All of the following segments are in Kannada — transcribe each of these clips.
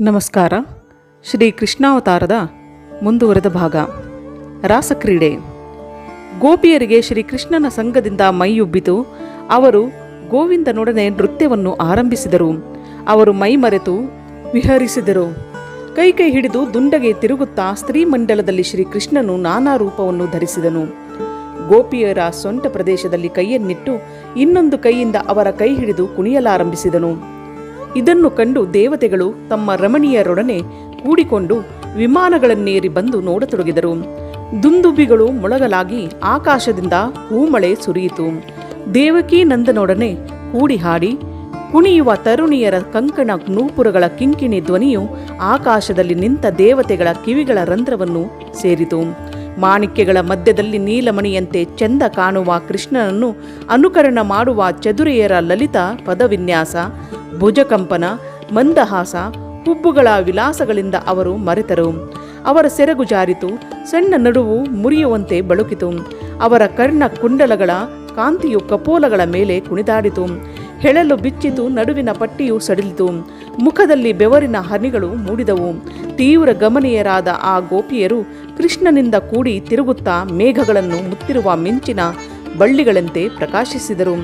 ನಮಸ್ಕಾರ. ಶ್ರೀ ಕೃಷ್ಣಾವತಾರದ ಮುಂದುವರೆದ ಭಾಗ. ರಾಸಕ್ರೀಡೆ. ಗೋಪಿಯರಿಗೆ ಶ್ರೀಕೃಷ್ಣನ ಸಂಘದಿಂದ ಮೈಯುಬ್ಬಿತು ಅವರು ಗೋವಿಂದನೊಡನೆ ನೃತ್ಯವನ್ನು ಆರಂಭಿಸಿದರು. ಅವರು ಮೈ ಮರೆತು ವಿಹರಿಸಿದರು. ಕೈ ಕೈ ಹಿಡಿದು ದುಂಡಗೆ ತಿರುಗುತ್ತಾ ಸ್ತ್ರೀ ಮಂಡಲದಲ್ಲಿ ಶ್ರೀಕೃಷ್ಣನು ನಾನಾ ರೂಪವನ್ನು ಧರಿಸಿದನು. ಗೋಪಿಯರ ಸೊಂಟ ಪ್ರದೇಶದಲ್ಲಿ ಕೈಯನ್ನಿಟ್ಟು ಇನ್ನೊಂದು ಕೈಯಿಂದ ಅವರ ಕೈ ಹಿಡಿದು ಕುಣಿಯಲಾರಂಭಿಸಿದನು. ಇದನ್ನು ಕಂಡು ದೇವತೆಗಳು ತಮ್ಮ ರಮಣೀಯರೊಡನೆ ಕೂಡಿಕೊಂಡು ವಿಮಾನಗಳನ್ನೇರಿ ಬಂದು ನೋಡತೊಡಗಿದರು. ದುಂದುಬಿಗಳು ಮೊಳಗಲಾಗಿ ಆಕಾಶದಿಂದ ಹೂಮಳೆ ಸುರಿಯಿತು. ದೇವಕಿ ನಂದನೊಡನೆ ಕೂಡಿ ಹಾಡಿ, ಕುಣಿಯುವ ತರುಣಿಯರ ಕಂಕಣ ನೂಪುರಗಳ ಕಿಂಕಿಣಿ ಧ್ವನಿಯು ಆಕಾಶದಲ್ಲಿ ನಿಂತ ದೇವತೆಗಳ ಕಿವಿಗಳ ರಂಧ್ರವನ್ನು ಸೇರಿತು. ಮಾಣಿಕ್ಯಗಳ ಮಧ್ಯದಲ್ಲಿ ನೀಲಮಣಿಯಂತೆ ಚೆಂದ ಕಾಣುವ ಕೃಷ್ಣನನ್ನು ಅನುಕರಣ ಮಾಡುವ ಚದುರೆಯರ ಲಲಿತ ಪದವಿನ್ಯಾಸ. ಭುಜಕಂಪನ, ಮಂದಹಾಸ, ಹುಬ್ಬುಗಳ ವಿಲಾಸಗಳಿಂದ ಅವರು ಮರೆತರು. ಅವರ ಸೆರಗು ಜಾರಿತು, ಸಣ್ಣ ನಡುವು ಮುರಿಯುವಂತೆ ಬಳುಕಿತು. ಅವರ ಕರ್ಣ ಕುಂಡಲಗಳ ಕಾಂತಿಯು ಕಪೋಲಗಳ ಮೇಲೆ ಕುಣಿದಾಡಿತು. ಹೆಳಲು ಬಿಚ್ಚಿತು, ನಡುವಿನ ಪಟ್ಟಿಯು ಸಡಿಲಿತು. ಮುಖದಲ್ಲಿ ಬೆವರಿನ ಹನಿಗಳು ಮೂಡಿದವು. ತೀವ್ರ ಗಮನೀಯರಾದ ಆ ಗೋಪಿಯರು ಕೃಷ್ಣನಿಂದ ಕೂಡಿ ತಿರುಗುತ್ತಾ ಮೇಘಗಳನ್ನು ಮುತ್ತಿರುವ ಮಿಂಚಿನ ಬಳ್ಳಿಗಳಂತೆ ಪ್ರಕಾಶಿಸಿದರು.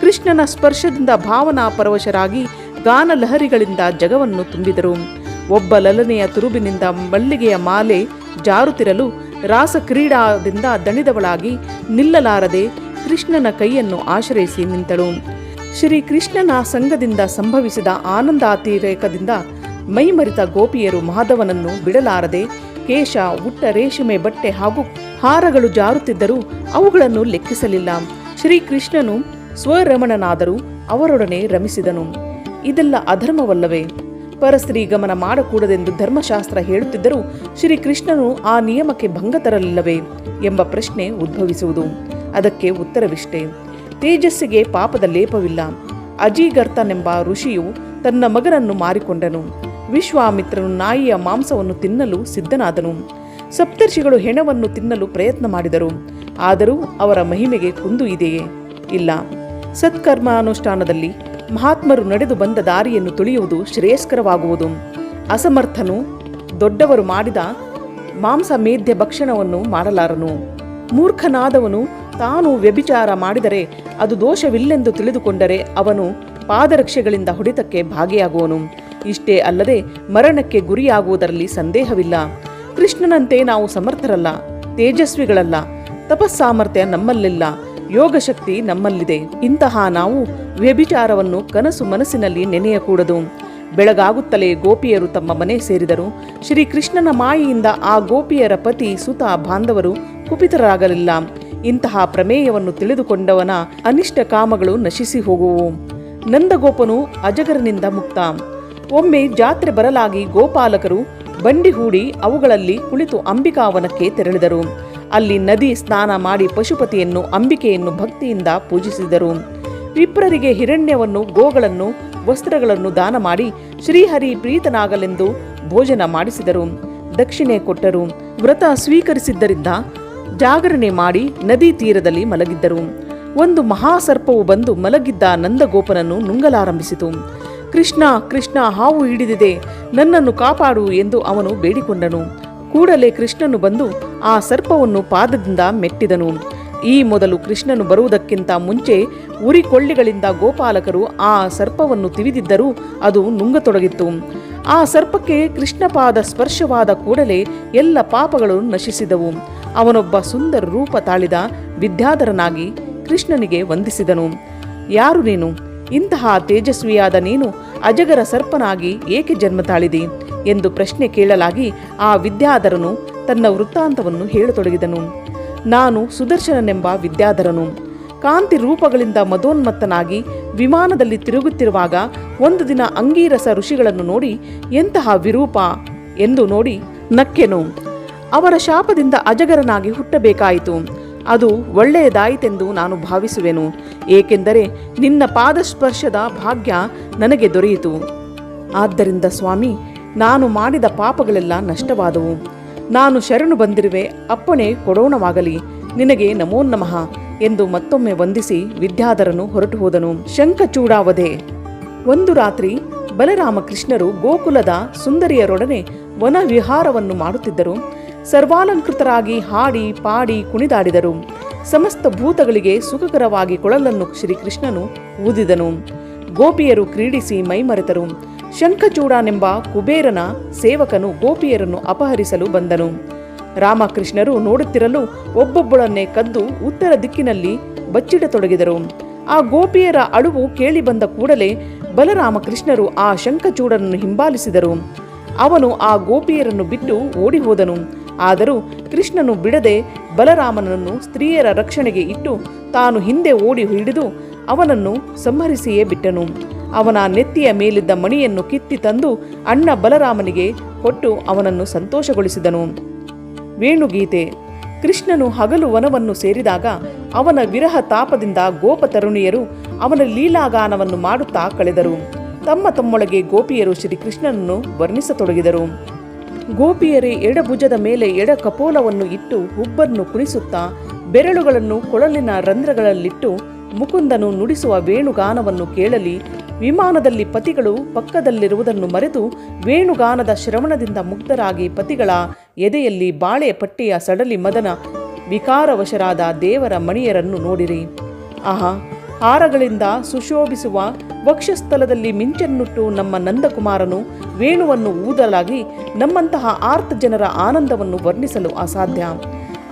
ಕೃಷ್ಣನ ಸ್ಪರ್ಶದಿಂದ ಭಾವನಾ ಪರವಶರಾಗಿ ಗಾನಲಹರಿಗಳಿಂದ ಜಗವನ್ನು ತುಂಬಿದರು. ಒಬ್ಬ ಲಲನೆಯ ತುರುಬಿನಿಂದ ಮಲ್ಲಿಗೆಯ ಮಾಲೆ ಜಾರುತ್ತಿರಲು ರಾಸ ಕ್ರೀಡಾದಿಂದ ದಣಿದವಳಾಗಿ ನಿಲ್ಲಲಾರದೆ ಕೃಷ್ಣನ ಕೈಯನ್ನು ಆಶ್ರಯಿಸಿ ನಿಂತಳು. ಶ್ರೀ ಕೃಷ್ಣನ ಸಂಘದಿಂದ ಸಂಭವಿಸಿದ ಆನಂದಾತಿರೇಕದಿಂದ ಮೈಮರಿತ ಗೋಪಿಯರು ಮಾಧವನನ್ನು ಬಿಡಲಾರದೆ ಕೇಶ ಉಟ್ಟ ರೇಷ್ಮೆ, ಬಟ್ಟೆ ಹಾಗೂ ಹಾರಗಳು ಜಾರುತ್ತಿದ್ದರೂ ಅವುಗಳನ್ನು ಲೆಕ್ಕಿಸಲಿಲ್ಲ. ಶ್ರೀಕೃಷ್ಣನು ಸ್ವರಮಣನಾದರೂ ಅವರೊಡನೆ ರಮಿಸಿದನು. ಇದೆಲ್ಲ ಅಧರ್ಮವಲ್ಲವೇ? ಪರಸ್ತ್ರೀ ಗಮನ ಮಾಡಕೂಡದೆಂದು ಧರ್ಮಶಾಸ್ತ್ರ ಹೇಳುತ್ತಿದ್ದರೂ ಶ್ರೀಕೃಷ್ಣನು ಆ ನಿಯಮಕ್ಕೆ ಭಂಗ ತರಲಿಲ್ಲವೇ ಎಂಬ ಪ್ರಶ್ನೆ ಉದ್ಭವಿಸುವುದು. ಅದಕ್ಕೆ ಉತ್ತರವಿಷ್ಟೇ. ತೇಜಸ್ಸಿಗೆ ಪಾಪದ ಲೇಪವಿಲ್ಲ. ಅಜೀಗರ್ತನೆಂಬ ಋಷಿಯು ತನ್ನ ಮಗನನ್ನು ಮಾರಿಕೊಂಡನು. ವಿಶ್ವಾಮಿತ್ರನು ನಾಯಿಯ ಮಾಂಸವನ್ನು ತಿನ್ನಲು ಸಿದ್ಧನಾದನು. ಸಪ್ತರ್ಷಿಗಳು ಹೆಣವನ್ನು ತಿನ್ನಲು ಪ್ರಯತ್ನ ಮಾಡಿದರು. ಆದರೂ ಅವರ ಮಹಿಮೆಗೆ ಕುಂದು ಇದೆಯೇ? ಇಲ್ಲ. ಸತ್ಕರ್ಮಾನುಷ್ಠಾನದಲ್ಲಿ ಮಹಾತ್ಮರು ನಡೆದು ಬಂದ ದಾರಿಯನ್ನು ತುಳಿಯುವುದು ಶ್ರೇಯಸ್ಕರವಾಗುವುದು. ಅಸಮರ್ಥನು ದೊಡ್ಡವರು ಮಾಡಿದ ಮಾಂಸ ಮೇಧ್ಯ ಭಕ್ಷಣವನ್ನು ಮಾಡಲಾರನು. ಮೂರ್ಖನಾದವನು ತಾನು ವ್ಯಭಿಚಾರ ಮಾಡಿದರೆ ಅದು ದೋಷವಿಲ್ಲೆಂದು ತಿಳಿದುಕೊಂಡರೆ ಅವನು ಪಾದರಕ್ಷೆಗಳಿಂದ ಹೊಡೆತಕ್ಕೆ ಭಾಗಿಯಾಗುವನು. ಇಷ್ಟೇ ಅಲ್ಲದೆ ಮರಣಕ್ಕೆ ಗುರಿಯಾಗುವುದರಲ್ಲಿ ಸಂದೇಹವಿಲ್ಲ. ಕೃಷ್ಣನಂತೆ ನಾವು ಸಮರ್ಥರಲ್ಲ, ತೇಜಸ್ವಿಗಳಲ್ಲ, ತಪಸ್ಸಾಮರ್ಥ್ಯ ನಮ್ಮಲ್ಲಿಲ್ಲ. ಯೋಗಶಕ್ತಿ ನಮ್ಮಲ್ಲಿದೆ. ಇಂತಹ ನಾವು ವ್ಯಭಿಚಾರವನ್ನು ಕನಸು ಮನಸ್ಸಿನಲ್ಲಿ ನೆನೆಯಕೂಡದು. ಬೆಳಗಾಗುತ್ತಲೇ ಗೋಪಿಯರು ತಮ್ಮ ಮನೆ ಸೇರಿದರು. ಶ್ರೀಕೃಷ್ಣನ ಮಾಯೆಯಿಂದ ಆ ಗೋಪಿಯರ ಪತಿ ಸುತ ಬಾಂಧವರು ಕುಪಿತರಾಗಲಿಲ್ಲ. ಇಂತಹ ಪ್ರಮೇಯವನ್ನು ತಿಳಿದುಕೊಂಡವನ ಅನಿಷ್ಟ ಕಾಮಗಳು ನಶಿಸಿ ಹೋಗುವು. ನಂದಗೋಪನು ಅಜಗರನಿಂದ ಮುಕ್ತ. ಒಮ್ಮೆ ಜಾತ್ರೆ ಬರಲಾಗಿ ಗೋಪಾಲಕರು ಬಂಡಿ ಹೂಡಿ ಅವುಗಳಲ್ಲಿ ಕುಳಿತು ಅಂಬಿಕಾವನಕ್ಕೆ ತೆರಳಿದರು. ಅಲ್ಲಿ ನದಿ ಸ್ನಾನ ಮಾಡಿ ಪಶುಪತಿಯನ್ನು ಅಂಬಿಕೆಯನ್ನು ಭಕ್ತಿಯಿಂದ ಪೂಜಿಸಿದರು. ವಿಪ್ರರಿಗೆ ಹಿರಣ್ಯವನ್ನು, ಗೋಗಳನ್ನು, ವಸ್ತ್ರಗಳನ್ನು ದಾನ ಮಾಡಿ ಶ್ರೀಹರಿ ಪ್ರೀತನಾಗಲೆಂದು ಭೋಜನ ಮಾಡಿಸಿದರು. ದಕ್ಷಿಣೆ ಕೊಟ್ಟರು. ವ್ರತ ಸ್ವೀಕರಿಸಿದ್ದರಿಂದ ಜಾಗರಣೆ ಮಾಡಿ ನದಿ ತೀರದಲ್ಲಿ ಮಲಗಿದ್ದರು. ಒಂದು ಮಹಾಸರ್ಪವು ಬಂದು ಮಲಗಿದ್ದ ನಂದಗೋಪನನ್ನು ನುಂಗಲಾರಂಭಿಸಿತು. ಕೃಷ್ಣ ಕೃಷ್ಣ ಹಾವು ಹಿಡಿದಿದೆ. ನನ್ನನ್ನು ಕಾಪಾಡು ಎಂದು ಅವನು ಬೇಡಿಕೊಂಡನು. ಕೂಡಲೇ ಕೃಷ್ಣನು ಬಂದು ಆ ಸರ್ಪವನ್ನು ಪಾದದಿಂದ ಮೆಟ್ಟಿದನು. ಈ ಮೊದಲು ಕೃಷ್ಣನು ಬರುವುದಕ್ಕಿಂತ ಮುಂಚೆ ಉರಿ ಕೊಳ್ಳಿಗಳಿಂದ ಗೋಪಾಲಕರು ಆ ಸರ್ಪವನ್ನು ತಿವಿದಿದ್ದರೂ ಅದು ನುಂಗತೊಡಗಿತ್ತು. ಆ ಸರ್ಪಕ್ಕೆ ಕೃಷ್ಣಪಾದ ಸ್ಪರ್ಶವಾದ ಕೂಡಲೇ ಎಲ್ಲ ಪಾಪಗಳು ನಶಿಸಿದವು. ಅವನೊಬ್ಬ ಸುಂದರ ರೂಪ ತಾಳಿದ ವಿದ್ಯಾಧರನಾಗಿ ಕೃಷ್ಣನಿಗೆ ವಂದಿಸಿದನು. ಯಾರು ನೀನು? ಇಂತಹ ತೇಜಸ್ವಿಯಾದ ನೀನು ಅಜಗರ ಸರ್ಪನಾಗಿ ಏಕೆ ಜನ್ಮ ತಾಳಿದಿ? ಎಂದು ಪ್ರಶ್ನೆ ಕೇಳಲಾಗಿ ಆ ವಿದ್ಯಾಧರನು ತನ್ನ ವೃತ್ತಾಂತವನ್ನು ಹೇಳತೊಡಗಿದನು. ನಾನು ಸುದರ್ಶನನೆಂಬ ವಿದ್ಯಾಧರನು. ಕಾಂತಿ ರೂಪಗಳಿಂದ ಮದೋನ್ಮತ್ತನಾಗಿ ವಿಮಾನದಲ್ಲಿ ತಿರುಗುತ್ತಿರುವಾಗ ಒಂದು ದಿನ ಅಂಗೀರಸ ಋಷಿಗಳನ್ನು ನೋಡಿ ಎಂತಹ ವಿರೂಪ ಎಂದು ನೋಡಿ ನಕ್ಕೆನು. ಅವರ ಶಾಪದಿಂದ ಅಜಗರನಾಗಿ ಹುಟ್ಟಬೇಕಾಯಿತು. ಅದು ಒಳ್ಳೆಯದಾಯಿತೆಂದು ನಾನು ಭಾವಿಸುವೆನು. ಏಕೆಂದರೆ ನಿನ್ನ ಪಾದಸ್ಪರ್ಶದ ಭಾಗ್ಯ ನನಗೆ ದೊರೆಯಿತು. ಆದ್ದರಿಂದ ಸ್ವಾಮಿ ನಾನು ಮಾಡಿದ ಪಾಪಗಳೆಲ್ಲ ನಷ್ಟವಾದವು. ನಾನು ಶರಣು ಬಂದಿರುವೆ, ಅಪ್ಪಣೆ ಕೊಡೋಣವಾಗಲಿ, ನಿನಗೆ ನಮೋ ನಮಃ ಎಂದು ಮತ್ತೊಮ್ಮೆ ವಂದಿಸಿ ವಿದ್ಯಾಧರನು ಹೊರಟು ಹೋದನು. ಶಂಖಚೂಡಾವಧೆ ಒಂದು ರಾತ್ರಿ ಬಲರಾಮಕೃಷ್ಣರು ಗೋಕುಲದ ಸುಂದರಿಯರೊಡನೆ ವನವಿಹಾರವನ್ನು ಮಾಡುತ್ತಿದ್ದರು. ಸರ್ವಾಲಂಕೃತರಾಗಿ ಹಾಡಿ ಪಾಡಿ ಕುಣಿದಾಡಿದರು. ಸಮಸ್ತ ಭೂತಗಳಿಗೆ ಸುಖಕರವಾಗಿ ಕೊಳಲನ್ನು ಶ್ರೀಕೃಷ್ಣನು ಊದಿದನು. ಗೋಪಿಯರು ಕ್ರೀಡಿಸಿ ಮೈಮರೆತರು. ಶಂಖಚೂಡನೆಂಬ ಕುಬೇರನ ಸೇವಕನು ಗೋಪಿಯರನ್ನು ಅಪಹರಿಸಲು ಬಂದನು. ರಾಮಕೃಷ್ಣರು ನೋಡುತ್ತಿರಲು ಒಬ್ಬೊಬ್ಬಳನ್ನೇ ಕದ್ದು ಉತ್ತರ ದಿಕ್ಕಿನಲ್ಲಿ ಬಚ್ಚಿಡತೊಡಗಿದರು. ಆ ಗೋಪಿಯರ ಅಳುವು ಕೇಳಿಬಂದ ಕೂಡಲೇ ಬಲರಾಮಕೃಷ್ಣರು ಆ ಶಂಖಚೂಡನನ್ನು ಹಿಂಬಾಲಿಸಿದರು. ಅವನು ಆ ಗೋಪಿಯರನ್ನು ಬಿಟ್ಟು ಓಡಿ ಹೋದನು ಆದರೂ ಕೃಷ್ಣನು ಬಿಡದೆ ಬಲರಾಮನನ್ನು ಸ್ತ್ರೀಯರ ರಕ್ಷಣೆಗೆ ಇಟ್ಟು ತಾನು ಹಿಂದೆ ಓಡಿ ಹಿಡಿದು ಅವನನ್ನು ಸಂಹರಿಸಿಯೇ ಬಿಟ್ಟನು. ಅವನ ನೆತ್ತಿಯ ಮೇಲಿದ್ದ ಮಣಿಯನ್ನು ಕಿತ್ತಿ ತಂದು ಅಣ್ಣ ಬಲರಾಮನಿಗೆ ಕೊಟ್ಟು ಅವನನ್ನು ಸಂತೋಷಗೊಳಿಸಿದನು. ವೇಣುಗೀತೆ, ಕೃಷ್ಣನು ಹಗಲು ವನವನ್ನು ಸೇರಿದಾಗ ಅವನ ವಿರಹ ತಾಪದಿಂದ ಗೋಪ ತರುಣಿಯರು ಅವನ ಲೀಲಾಗಾನವನ್ನು ಮಾಡುತ್ತಾ ಕಳೆದರು. ತಮ್ಮ ತಮ್ಮೊಳಗೆ ಗೋಪಿಯರು ಶ್ರೀಕೃಷ್ಣನನ್ನು ವರ್ಣಿಸತೊಡಗಿದರು. ಗೋಪಿಯರೇ, ಎಡಭುಜದ ಮೇಲೆ ಎಡ ಕಪೋಲವನ್ನು ಇಟ್ಟು ಹುಬ್ಬನ್ನು ಕುಣಿಸುತ್ತಾ ಬೆರಳುಗಳನ್ನು ಕೊಳಲಿನ ರಂಧ್ರಗಳಲ್ಲಿಟ್ಟು ಮುಕುಂದನು ನುಡಿಸುವ ವೇಣುಗಾನವನ್ನು ಕೇಳಲಿ ವಿಮಾನದಲ್ಲಿ ಪತಿಗಳು ಪಕ್ಕದಲ್ಲಿರುವುದನ್ನು ಮರೆತು ವೇಣುಗಾನದ ಶ್ರವಣದಿಂದ ಮುಗ್ಧರಾಗಿ ಪತಿಗಳ ಎದೆಯಲ್ಲಿ ಬಾಳೆ ಪಟ್ಟಿಯ ಸಡಲಿ ಮದನ ವಿಕಾರವಶರಾದ ದೇವರ ಮಣಿಯರನ್ನು ನೋಡಿರಿ. ಆಹಾ, ಹಾರಗಳಿಂದ ಸುಶೋಭಿಸುವ ವಕ್ಷಸ್ಥಲದಲ್ಲಿ ಮಿಂಚನ್ನುಟ್ಟು ನಮ್ಮ ನಂದಕುಮಾರನು ವೇಣುವನ್ನು ಊದಲಾಗಿ ನಮ್ಮಂತಹ ಆರ್ತ ಜನರ ಆನಂದವನ್ನು ವರ್ಣಿಸಲು ಅಸಾಧ್ಯ.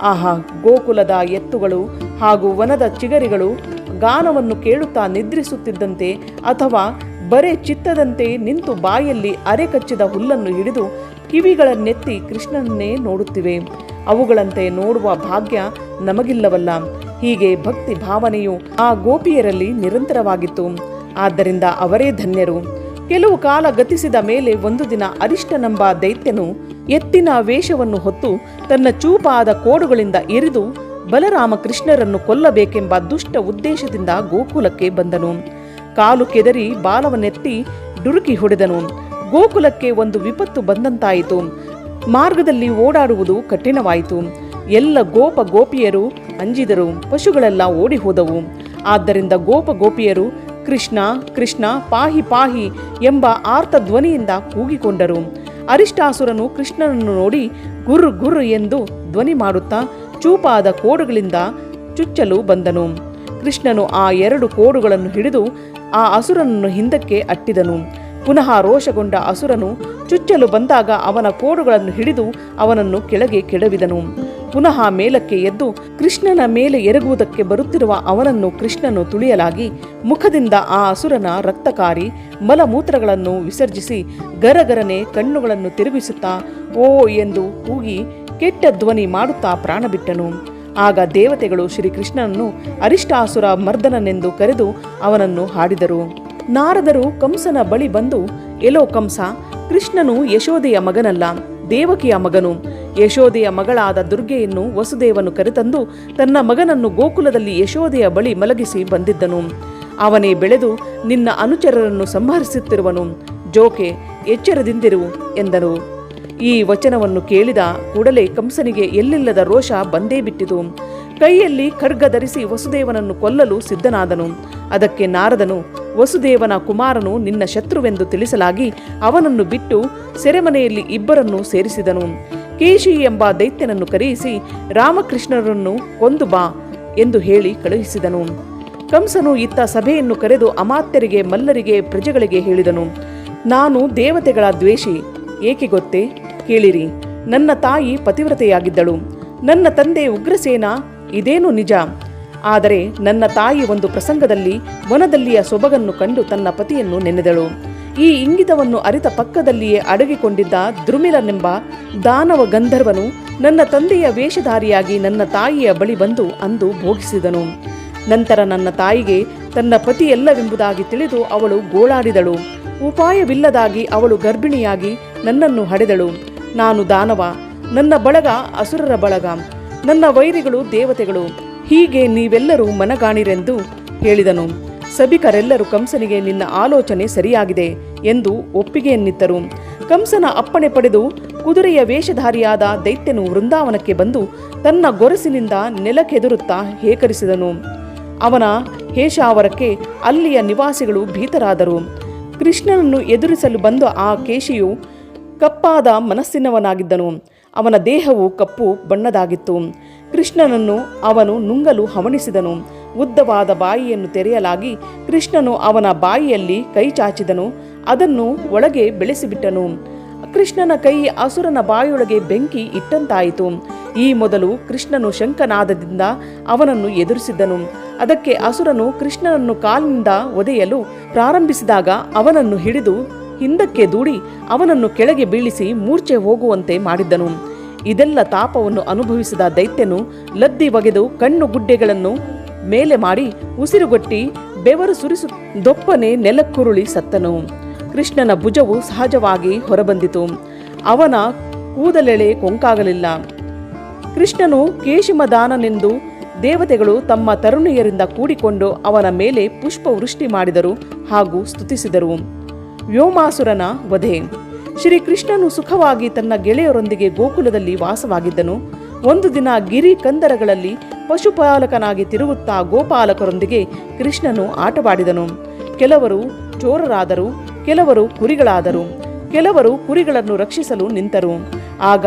ಆಹಾ, ಗೋಕುಲದ ಎತ್ತುಗಳು ಹಾಗೂ ವನದ ಚಿಗರಿಗಳು ಗಾನವನ್ನು ಕೇಳುತ್ತಾ ನಿದ್ರಿಸುತ್ತಿದ್ದಂತೆ ಅಥವಾ ಬರೆ ಚಿತ್ತದಂತೆ ನಿಂತು ಬಾಯಲ್ಲಿ ಅರೆ ಕಚ್ಚಿದ ಹುಲ್ಲನ್ನು ಹಿಡಿದು ಕಿವಿಗಳನ್ನೆತ್ತಿ ಕೃಷ್ಣನನ್ನೇ ನೋಡುತ್ತಿವೆ. ಅವುಗಳಂತೆ ನೋಡುವ ಭಾಗ್ಯ ನಮಗಿಲ್ಲವಲ್ಲ. ಹೀಗೆ ಭಕ್ತಿ ಭಾವನೆಯು ಆ ಗೋಪಿಯರಲ್ಲಿ ನಿರಂತರವಾಗಿತ್ತು. ಆದ್ದರಿಂದ ಅವರೇ ಧನ್ಯರು. ಕೆಲವು ಕಾಲ ಗತಿಸಿದ ಮೇಲೆ ಒಂದು ದಿನ ಅರಿಷ್ಟನೆಂಬ ದೈತ್ಯನು ಎತ್ತಿನ ವೇಷವನ್ನು ಹೊತ್ತು ತನ್ನ ಚೂಪಾದ ಕೋಡುಗಳಿಂದ ಎರಿದು ಬಲರಾಮಕೃಷ್ಣರನ್ನು ಕೊಲ್ಲಬೇಕೆಂಬ ದುಷ್ಟ ಉದ್ದೇಶದಿಂದ ಗೋಕುಲಕ್ಕೆ ಬಂದನು. ಕಾಲು ಕೆದರಿ ಬಾಲವನ್ನೆತ್ತಿ ಡುರುಕಿ ಹೊಡೆದನು. ಗೋಕುಲಕ್ಕೆ ಒಂದು ವಿಪತ್ತು ಬಂದಂತಾಯಿತು. ಮಾರ್ಗದಲ್ಲಿ ಓಡಾಡುವುದು ಕಠಿಣವಾಯಿತು. ಎಲ್ಲ ಗೋಪ ಗೋಪಿಯರು ಅಂಜಿದರು. ಪಶುಗಳೆಲ್ಲ ಓಡಿ ಹೋದವು ಆದ್ದರಿಂದ ಗೋಪ ಗೋಪಿಯರು ಕೃಷ್ಣ ಕೃಷ್ಣ, ಪಾಹಿ ಪಾಹಿ ಎಂಬ ಆರ್ತ ಧ್ವನಿಯಿಂದ ಕೂಗಿಕೊಂಡರು. ಅರಿಷ್ಟಾಸುರನು ಕೃಷ್ಣನನ್ನು ನೋಡಿ ಗುರ್ ಗುರ್ರು ಎಂದು ಧ್ವನಿ ಮಾಡುತ್ತಾ ಚೂಪಾದ ಕೋಡುಗಳಿಂದ ಚುಚ್ಚಲು ಬಂದನು. ಕೃಷ್ಣನು ಆ ಎರಡು ಕೋಡುಗಳನ್ನು ಹಿಡಿದು ಆ ಅಸುರನನ್ನು ಹಿಂದಕ್ಕೆ ಅಟ್ಟಿದನು. ಪುನಃ ರೋಷಗೊಂಡ ಅಸುರನು ಚುಚ್ಚಲು ಬಂದಾಗ ಅವನ ಕೋಡುಗಳನ್ನು ಹಿಡಿದು ಅವನನ್ನು ಕೆಳಗೆ ಕೆಡವಿದನು. ಪುನಃ ಮೇಲಕ್ಕೆ ಎದ್ದು ಕೃಷ್ಣನ ಮೇಲೆ ಎರಗುವುದಕ್ಕೆ ಬರುತ್ತಿರುವ ಅವನನ್ನು ಕೃಷ್ಣನು ತುಳಿಯಲಾಗಿ ಮುಖದಿಂದ ಆ ಅಸುರನ ರಕ್ತಕಾರಿ ಮಲಮೂತ್ರಗಳನ್ನು ವಿಸರ್ಜಿಸಿ ಗರಗರನೆ ಕಣ್ಣುಗಳನ್ನು ತಿರುಗಿಸುತ್ತಾ, ಓ ಎಂದು ಕೂಗಿ ಕೆಟ್ಟ ಧ್ವನಿ ಮಾಡುತ್ತಾ ಪ್ರಾಣ ಬಿಟ್ಟನು. ಆಗ ದೇವತೆಗಳು ಶ್ರೀಕೃಷ್ಣನನ್ನು ಅರಿಷ್ಟಾಸುರ ಮರ್ದನನೆಂದು ಕರೆದು ಅವನನ್ನು ಹಾಡಿದರು. ನಾರದರು ಕಂಸನ ಬಳಿ ಬಂದು, ಎಲೋ ಕಂಸ, ಕೃಷ್ಣನು ಯಶೋದೆಯ ಮಗನಲ್ಲ, ದೇವಕಿಯ ಮಗನು. ಯಶೋದೆಯ ಮಗಳಾದ ದುರ್ಗೆಯನ್ನು ವಸುದೇವನು ಕರೆತಂದು ತನ್ನ ಮಗನನ್ನು ಗೋಕುಲದಲ್ಲಿ ಯಶೋದೆಯ ಬಳಿ ಮಲಗಿಸಿ ಬಂದಿದ್ದನು. ಅವನೇ ಬೆಳೆದು ನಿನ್ನ ಅನುಚರರನ್ನು ಸಂಹರಿಸುತ್ತಿರುವನು. ಜೋಕೆ, ಎಚ್ಚರದಿಂದಿರು ಎಂದನು. ಈ ವಚನವನ್ನು ಕೇಳಿದ ಕೂಡಲೇ ಕಂಸನಿಗೆ ಎಲ್ಲಿಲ್ಲದ ರೋಷ ಬಂದೇ ಬಿಟ್ಟಿತು. ಕೈಯಲ್ಲಿ ಖರ್ಗ ಧರಿಸಿ ವಸುದೇವನನ್ನು ಕೊಲ್ಲಲು ಸಿದ್ಧನಾದನು. ಅದಕ್ಕೆ ನಾರದನು, ವಸುದೇವನ ಕುಮಾರನು ನಿನ್ನ ಶತ್ರುವೆಂದು ತಿಳಿಸಲಾಗಿ ಅವನನ್ನು ಬಿಟ್ಟು ಸೆರೆಮನೆಯಲ್ಲಿ ಇಬ್ಬರನ್ನು ಸೇರಿಸಿದನು. ಕೇಶಿ ಎಂಬ ದೈತ್ಯನನ್ನು ಕರೆಯಿಸಿ ರಾಮಕೃಷ್ಣರನ್ನು ಕೊಂದು ಬಾ ಎಂದು ಹೇಳಿ ಕಳುಹಿಸಿದನು. ಕಂಸನು ಇತ್ತ ಸಭೆಯನ್ನು ಕರೆದು ಅಮಾತ್ಯರಿಗೆ, ಮಲ್ಲರಿಗೆ, ಪ್ರಜೆಗಳಿಗೆ ಹೇಳಿದನು. ನಾನು ದೇವತೆಗಳ ದ್ವೇಷಿ, ಏಕೆ ಗೊತ್ತೇ? ಕೇಳಿರಿ. ನನ್ನ ತಾಯಿ ಪತಿವ್ರತೆಯಾಗಿದ್ದಳು. ನನ್ನ ತಂದೆ ಉಗ್ರಸೇನ? ಇದೇನು ನಿಜ? ಆದರೆ ನನ್ನ ತಾಯಿ ಒಂದು ಪ್ರಸಂಗದಲ್ಲಿ ವನದಲ್ಲಿಯ ಸೊಬಗನ್ನು ಕಂಡು ತನ್ನ ಪತಿಯನ್ನು ನೆನೆದಳು. ಈ ಇಂಗಿತವನ್ನು ಅರಿತ ಪಕ್ಕದಲ್ಲಿಯೇ ಅಡಗಿಕೊಂಡಿದ್ದ ದ್ರುಮಿಲನೆಂಬ ದಾನವ ಗಂಧರ್ವನು ನನ್ನ ತಂದೆಯ ವೇಷಧಾರಿಯಾಗಿ ನನ್ನ ತಾಯಿಯ ಬಳಿ ಬಂದು ಅಂದು ಭೋಗಿಸಿದನು. ನಂತರ ನನ್ನ ತಾಯಿಗೆ ತನ್ನ ಪತಿಯಲ್ಲವೆಂಬುದಾಗಿ ತಿಳಿದು ಅವಳು ಗೋಳಾಡಿದಳು. ಉಪಾಯವಿಲ್ಲದಾಗಿ ಅವಳು ಗರ್ಭಿಣಿಯಾಗಿ ನನ್ನನ್ನು ಹಡೆದಳು. ನಾನು ದಾನವ, ನನ್ನ ಬಳಗ ಅಸುರರ ಬಳಗ, ನನ್ನ ವೈರಿಗಳು ದೇವತೆಗಳು, ಹೀಗೆ ನೀವೆಲ್ಲರೂ ಮನಗಾಣಿರೆಂದು ಹೇಳಿದನು. ಸಭಿಕರೆಲ್ಲರೂ ಕಂಸನಿಗೆ ನಿನ್ನ ಆಲೋಚನೆ ಸರಿಯಾಗಿದೆ ಎಂದು ಒಪ್ಪಿಗೆಯನ್ನಿತ್ತರು. ಕಂಸನ ಅಪ್ಪಣೆ ಪಡೆದು ಕುದುರೆಯ ವೇಷಧಾರಿಯಾದ ದೈತ್ಯನು ವೃಂದಾವನಕ್ಕೆ ಬಂದು ತನ್ನ ಗೊರಸಿನಿಂದ ನೆಲಕ್ಕೆದುರುತ್ತಾ ಹೇಕರಿಸಿದನು. ಅವನ ಹೇಷಾವರಕ್ಕೆ ಅಲ್ಲಿಯ ನಿವಾಸಿಗಳು ಭೀತರಾದರು. ಕೃಷ್ಣನನ್ನು ಎದುರಿಸಲು ಬಂದ ಆ ಕೇಶಿಯು ಕಪ್ಪಾದ ಮನಸ್ಸಿನವನಾಗಿದ್ದನು. ಅವನ ದೇಹವು ಕಪ್ಪು ಬಣ್ಣದಾಗಿತ್ತು. ಕೃಷ್ಣನನ್ನು ಅವನು ನುಂಗಲು ಹವಣಿಸಿದನು. ಉದ್ದವಾದ ಬಾಯಿಯನ್ನು ತೆರೆಯಲಾಗಿ ಕೃಷ್ಣನು ಅವನ ಬಾಯಿಯಲ್ಲಿ ಕೈ ಚಾಚಿದನು. ಅದನ್ನು ಒಳಗೆ ಬೆಳೆಸಿಬಿಟ್ಟನು. ಕೃಷ್ಣನ ಕೈ ಅಸುರನ ಬಾಯಿಯೊಳಗೆ ಬೆಂಕಿ ಇಟ್ಟಂತಾಯಿತು. ಈ ಮೊದಲು ಕೃಷ್ಣನು ಶಂಕನಾದದಿಂದ ಅವನನ್ನು ಎದುರಿಸಿದ್ದನು. ಅದಕ್ಕೆ ಅಸುರನು ಕೃಷ್ಣನನ್ನು ಕಾಲಿನಿಂದ ಒದೆಯಲು ಪ್ರಾರಂಭಿಸಿದಾಗ ಅವನನ್ನು ಹಿಡಿದು ಹಿಂದಕ್ಕೆ ದೂಡಿ ಅವನನ್ನು ಕೆಳಗೆ ಬೀಳಿಸಿ ಮೂರ್ಛೆ ಹೋಗುವಂತೆ ಮಾಡಿದ್ದನು. ಇದೆಲ್ಲ ತಾಪವನ್ನು ಅನುಭವಿಸಿದ ದೈತ್ಯನು ಲದ್ದಿ ಒಗೆದು ಕಣ್ಣು ಗುಡ್ಡೆಗಳನ್ನು ಮೇಲೆ ಮಾಡಿ ಉಸಿರುಗೊಟ್ಟಿ ಬೆವರು ಸುರಿಸು ದೊಪ್ಪನೆ ನೆಲಕ್ಕುರುಳಿ ಸತ್ತನು. ಕೃಷ್ಣನ ಭುಜವು ಸಹಜವಾಗಿ ಹೊರಬಂದಿತು. ಅವನ ಕೂದಲೆಳೆ ಕೊಂಕಾಗಲಿಲ್ಲ. ಕೃಷ್ಣನು ಕೇಶಿಮದಾನನೆಂದು ದೇವತೆಗಳು ತಮ್ಮ ತರುಣಿಯರಿಂದ ಕೂಡಿಕೊಂಡು ಅವನ ಮೇಲೆ ಪುಷ್ಪವೃಷ್ಟಿ ಮಾಡಿದರು ಹಾಗೂ ಸ್ತುತಿಸಿದರು. ವ್ಯೋಮಾಸುರನ ವಧೆ. ಶ್ರೀಕೃಷ್ಣನು ಸುಖವಾಗಿ ತನ್ನ ಗೆಳೆಯರೊಂದಿಗೆ ಗೋಕುಲದಲ್ಲಿ ವಾಸವಾಗಿದ್ದನು. ಒಂದು ದಿನ ಗಿರಿ ಕಂದರಗಳಲ್ಲಿ ಪಶುಪಾಲಕನಾಗಿ ತಿರುಗುತ್ತಾ ಗೋಪಾಲಕರೊಂದಿಗೆ ಕೃಷ್ಣನು ಆಟವಾಡಿದನು. ಕೆಲವರು ಚೋರರಾದರು, ಕೆಲವರು ಕುರಿಗಳಾದರು, ಕೆಲವರು ಕುರಿಗಳನ್ನು ರಕ್ಷಿಸಲು ನಿಂತರು. ಆಗ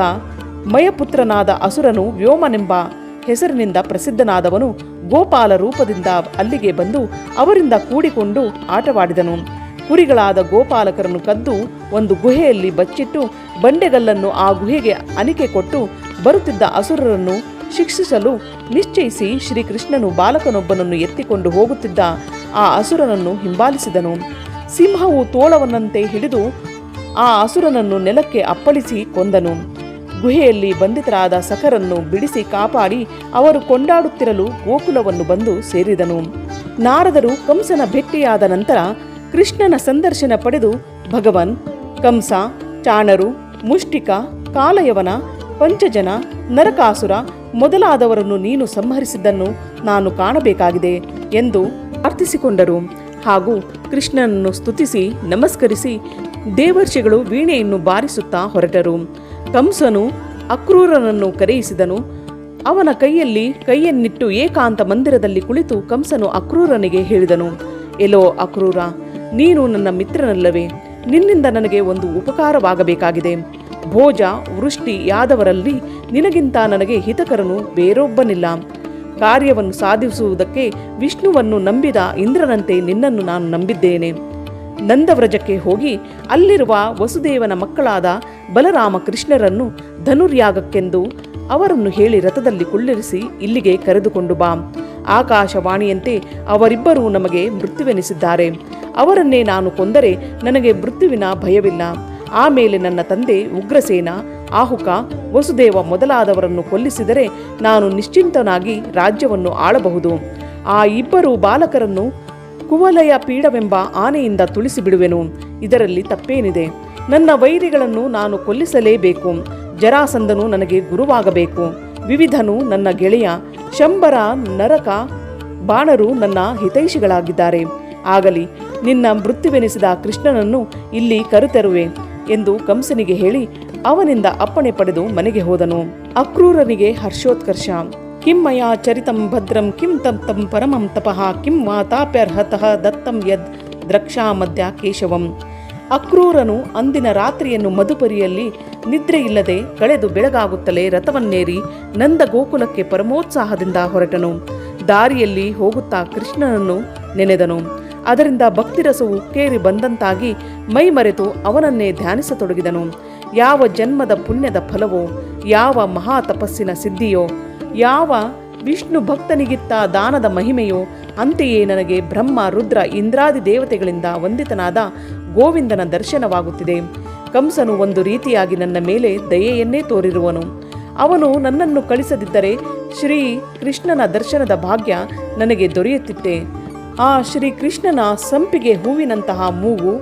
ಮಯಪುತ್ರನಾದ ಅಸುರನು ವ್ಯೋಮನೆಂಬ ಹೆಸರಿನಿಂದ ಪ್ರಸಿದ್ಧನಾದವನು ಗೋಪಾಲ ರೂಪದಿಂದ ಅಲ್ಲಿಗೆ ಬಂದು ಅವರಿಂದ ಕೂಡಿಕೊಂಡು ಆಟವಾಡಿದನು. ಕುರಿಗಳಾದ ಗೋಪಾಲಕರನ್ನು ಕದ್ದು ಒಂದು ಗುಹೆಯಲ್ಲಿ ಬಚ್ಚಿಟ್ಟು ಬಂಡೆಗಲ್ಲನ್ನು ಆ ಗುಹೆಗೆ ಅನಿಕೆ ಕೊಟ್ಟು ಬರುತ್ತಿದ್ದ ಅಸುರರನ್ನು ಶಿಕ್ಷಿಸಲು ನಿಶ್ಚಯಿಸಿ ಶ್ರೀಕೃಷ್ಣನು ಬಾಲಕನೊಬ್ಬನನ್ನು ಎತ್ತಿಕೊಂಡು ಹೋಗುತ್ತಿದ್ದ ಆ ಅಸುರನನ್ನು ಹಿಂಬಾಲಿಸಿದನು. ಸಿಂಹವು ತೋಳವನ್ನಂತೆ ಹಿಡಿದು ಆ ಅಸುರನನ್ನು ನೆಲಕ್ಕೆ ಅಪ್ಪಳಿಸಿ ಕೊಂದನು. ಗುಹೆಯಲ್ಲಿ ಬಂಧಿತರಾದ ಸಖರನ್ನು ಬಿಡಿಸಿ ಕಾಪಾಡಿ ಅವರು ಕೊಂಡಾಡುತ್ತಿರಲು ಗೋಕುಲವನ್ನು ಬಂದು ಸೇರಿದನು. ನಾರದರು ಕಂಸನ ಭೇಟಿಯಾದ ನಂತರ ಕೃಷ್ಣನ ಸಂದರ್ಶನ ಪಡೆದು ಭಗವನ್, ಕಂಸ, ಚಾಣರು, ಮುಷ್ಟಿಕ, ಕಾಲಯವನ, ಪಂಚಜನ, ನರಕಾಸುರ ಮೊದಲಾದವರನ್ನು ನೀನು ಸಂಹರಿಸಿದ್ದನ್ನು ನಾನು ಕಾಣಬೇಕಾಗಿದೆ ಎಂದು ಪ್ರಾರ್ಥಿಸಿಕೊಂಡರು ಹಾಗೂ ಕೃಷ್ಣನನ್ನು ಸ್ತುತಿಸಿ, ನಮಸ್ಕರಿಸಿ ದೇವರ್ಷಿಗಳು ವೀಣೆಯನ್ನು ಬಾರಿಸುತ್ತಾ ಹೊರಟರು. ಕಂಸನು ಅಕ್ರೂರನನ್ನು ಕರೆಯಿಸಿದನು. ಅವನ ಕೈಯಲ್ಲಿ ಕೈಯನ್ನಿಟ್ಟು ಏಕಾಂತ ಮಂದಿರದಲ್ಲಿ ಕುಳಿತು ಕಂಸನು ಅಕ್ರೂರನಿಗೆ ಹೇಳಿದನು ಎಲೋ ಅಕ್ರೂರ ನೀನು ನನ್ನ ಮಿತ್ರನಲ್ಲವೇ? ನಿನ್ನಿಂದ ನನಗೆ ಒಂದು ಉಪಕಾರವಾಗಬೇಕಾಗಿದೆ. ಭೋಜ, ವೃಷ್ಟಿ ಯಾದವರಲ್ಲಿ ನಿನಗಿಂತ ನನಗೆ ಹಿತಕರನು ಬೇರೊಬ್ಬನಿಲ್ಲ. ಕಾರ್ಯವನ್ನು ಸಾಧಿಸುವುದಕ್ಕೆ ವಿಷ್ಣುವನ್ನು ನಂಬಿದ ಇಂದ್ರನಂತೆ ನಿನ್ನನ್ನು ನಾನು ನಂಬಿದ್ದೇನೆ. ನಂದವ್ರಜಕ್ಕೆ ಹೋಗಿ ಅಲ್ಲಿರುವ ವಸುದೇವನ ಮಕ್ಕಳಾದ ಬಲರಾಮ ಕೃಷ್ಣರನ್ನು ಧನುರ್ಯಾಗಕ್ಕೆಂದು ಅವರನ್ನು ಹೇಳಿ ರಥದಲ್ಲಿ ಕುಳ್ಳಿರಿಸಿ ಇಲ್ಲಿಗೆ ಕರೆದುಕೊಂಡು ಬಾ. ಆಕಾಶವಾಣಿಯಂತೆ ಅವರಿಬ್ಬರೂ ನಮಗೆ ಮೃತ್ಯುವೆನಿಸಿದ್ದಾರೆ. ಅವರನ್ನೇ ನಾನು ಕೊಂದರೆ ನನಗೆ ಮೃತ್ಯುವಿನ ಭಯವಿಲ್ಲ. ಆಮೇಲೆ ನನ್ನ ತಂದೆ ಉಗ್ರಸೇನ, ಆಹುಕ, ವಸುದೇವ ಮೊದಲಾದವರನ್ನು ಕೊಲ್ಲಿಸಿದರೆ ನಾನು ನಿಶ್ಚಿಂತನಾಗಿ ರಾಜ್ಯವನ್ನು ಆಳಬಹುದು. ಆ ಇಬ್ಬರು ಬಾಲಕರನ್ನು ಕುವಲಯ ಪೀಡವೆಂಬ ಆನೆಯಿಂದ ತುಳಿಸಿಬಿಡುವೆನು. ಇದರಲ್ಲಿ ತಪ್ಪೇನಿದೆ. ನನ್ನ ವೈರಿಗಳನ್ನು ನಾನು ಕೊಲ್ಲಿಸಲೇಬೇಕು. ಜರಾಸಂದನು ನನಗೆ ಗುರುವಾಗಬೇಕು. ವಿವಿಧನು ನನ್ನ ಗೆಳೆಯ, ಶಂಬರ, ನರಕ, ಬಾಣರು ನನ್ನ ಹಿತೈಷಿಗಳಾಗಿದ್ದಾರೆ. ಆಗಲಿ ನಿನ್ನ ಮೃತ್ಯುವೆನಿಸಿದ ಕೃಷ್ಣನನ್ನು ಇಲ್ಲಿ ಕರೆತರುವೆ ಎಂದು ಕಂಸನಿಗೆ ಹೇಳಿ ಅವನಿಂದ ಅಪ್ಪಣೆ ಪಡೆದು ಮನೆಗೆ ಹೋದನು. ಅಕ್ರೂರನಿಗೆ ಹರ್ಷೋತ್ಕರ್ಷ. ಕಿಂ ಮಯಾ ಚರಿತಂ ಭದ್ರಂ, ಕಿಂ ತಂ ತಂ ಪರಮಂ ತಪಃ, ಕಿಂ ವಾತಾಪ್ಯರ್ಹತಃ ದತ್ತಂ ಯದ್ ದ್ರಕ್ಷಾ ಮಧ್ಯ ಕೇಶವಂ. ಅಕ್ರೂರನು ಅಂದಿನ ರಾತ್ರಿಯನ್ನು ಮಧುಪರಿಯಲ್ಲಿ ನಿದ್ರೆಯಿಲ್ಲದೆ ಕಳೆದು ಬೆಳಗಾಗುತ್ತಲೇ ರಥವನ್ನೇರಿ ನಂದ ಗೋಕುಲಕ್ಕೆ ಪರಮೋತ್ಸಾಹದಿಂದ ಹೊರಟನು. ದಾರಿಯಲ್ಲಿ ಹೋಗುತ್ತಾ ಕೃಷ್ಣನನ್ನು ನೆನೆದನು. ಅದರಿಂದ ಭಕ್ತಿರಸವು ಕೇರಿ ಬಂದಂತಾಗಿ ಮೈ ಮರೆತು ಅವನನ್ನೇ ಧ್ಯಾನಿಸತೊಡಗಿದನು. ಯಾವ ಜನ್ಮದ ಪುಣ್ಯದ ಫಲವೋ, ಯಾವ ಮಹಾ ತಪಸ್ಸಿನ ಸಿದ್ಧಿಯೋ, ಯಾವ ವಿಷ್ಣು ಭಕ್ತನಿಗಿತ್ತ ದಾನದ ಮಹಿಮೆಯೋ, ಅಂತೆಯೇ ನನಗೆ ಬ್ರಹ್ಮ, ರುದ್ರ, ಇಂದ್ರಾದಿ ದೇವತೆಗಳಿಂದ ವಂದಿತನಾದ ಗೋವಿಂದನ ದರ್ಶನವಾಗುತ್ತಿದೆ. ಕಂಸನು ಒಂದು ರೀತಿಯಾಗಿ ನನ್ನ ಮೇಲೆ ದಯೆಯನ್ನೇ ತೋರಿರುವನು. ಅವನು ನನ್ನನ್ನು ಕಳಿಸದಿದ್ದರೆ ಶ್ರೀ ಕೃಷ್ಣನ ದರ್ಶನದ ಭಾಗ್ಯ ನನಗೆ ದೊರೆಯುತ್ತಿತ್ತೆ. ಆ ಶ್ರೀ ಕೃಷ್ಣನ ಸಂಪಿಗೆ ಹೂವಿನಂತಹ ಮೂಗು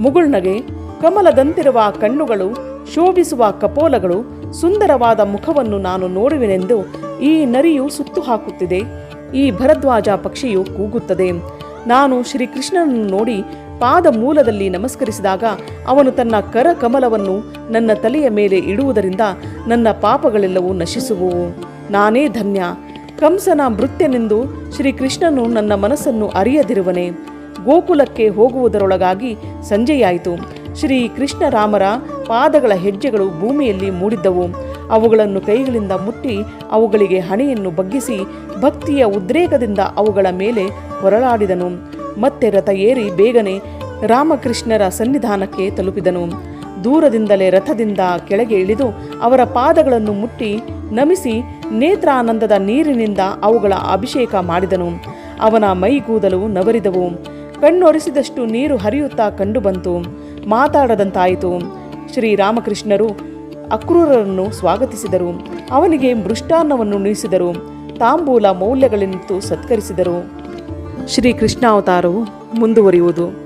ಮುಗುಳ್ನಗೆ ಕಮಲದಂತಿರುವ ಕಣ್ಣುಗಳು, ಶೋಭಿಸುವ ಕಪೋಲಗಳು, ಸುಂದರವಾದ ಮುಖವನ್ನು ನಾನು ನೋಡುವೆನೆಂದು ಈ ನರಿಯು ಸುತ್ತು ಹಾಕುತ್ತಿದೆ ಈ ಭರದ್ವಾಜ ಪಕ್ಷಿಯು ಕೂಗುತ್ತದೆ. ನಾನು ಶ್ರೀಕೃಷ್ಣನನ್ನು ನೋಡಿ ಪಾದ ಮೂಲದಲ್ಲಿ ನಮಸ್ಕರಿಸಿದಾಗ ಅವನು ತನ್ನ ಕರ ಕಮಲವನ್ನು ನನ್ನ ತಲೆಯ ಮೇಲೆ ಇಡುವುದರಿಂದ ನನ್ನ ಪಾಪಗಳೆಲ್ಲವೂ ನಶಿಸುವು. ನಾನೇ ಧನ್ಯ. ಕಂಸನ ಮೃತ್ಯನೆಂದು ಶ್ರೀಕೃಷ್ಣನು ನನ್ನ ಮನಸ್ಸನ್ನು ಅರಿಯದಿರುವನೆ. ಗೋಕುಲಕ್ಕೆ ಹೋಗುವುದರೊಳಗಾಗಿ ಸಂಜೆಯಾಯಿತು. ಶ್ರೀ ಕೃಷ್ಣರಾಮರ ಪಾದಗಳ ಹೆಜ್ಜೆಗಳು ಭೂಮಿಯಲ್ಲಿ ಮೂಡಿದ್ದವು. ಅವುಗಳನ್ನು ಕೈಗಳಿಂದ ಮುಟ್ಟಿ ಅವುಗಳಿಗೆ ಹಣೆಯನ್ನು ಬಗ್ಗಿಸಿ ಭಕ್ತಿಯ ಉದ್ರೇಕದಿಂದ ಅವುಗಳ ಮೇಲೆ ಹೊರಳಾಡಿದನು. ಮತ್ತೆ ರಥ ಏರಿ ಬೇಗನೆ ರಾಮಕೃಷ್ಣರ ಸನ್ನಿಧಾನಕ್ಕೆ ತಲುಪಿದನು. ದೂರದಿಂದಲೇ ರಥದಿಂದ ಕೆಳಗೆ ಇಳಿದು ಅವರ ಪಾದಗಳನ್ನು ಮುಟ್ಟಿ ನಮಿಸಿ ನೇತ್ರಾನಂದದ ನೀರಿನಿಂದ ಅವುಗಳ ಅಭಿಷೇಕ ಮಾಡಿದನು. ಅವನ ಮೈಗೂದಲು ನವರಿದವು. ಕಣ್ಣೊರೆಸಿದಷ್ಟು ನೀರು ಹರಿಯುತ್ತಾ ಕಂಡುಬಂತು. ಮಾತಾಡದಂತಾಯಿತು. ಶ್ರೀರಾಮಕೃಷ್ಣರು ಅಕ್ರೂರರನ್ನು ಸ್ವಾಗತಿಸಿದರು. ಅವನಿಗೆ ಮೃಷ್ಟಾನ್ನವನ್ನು ನುಯಿಸಿದರು ತಾಂಬೂಲ ಮೌಲ್ಯಗಳೆಂದು ಸತ್ಕರಿಸಿದರು. ಶ್ರೀ ಕೃಷ್ಣಾವತಾರವು ಮುಂದುವರಿಯುವುದು.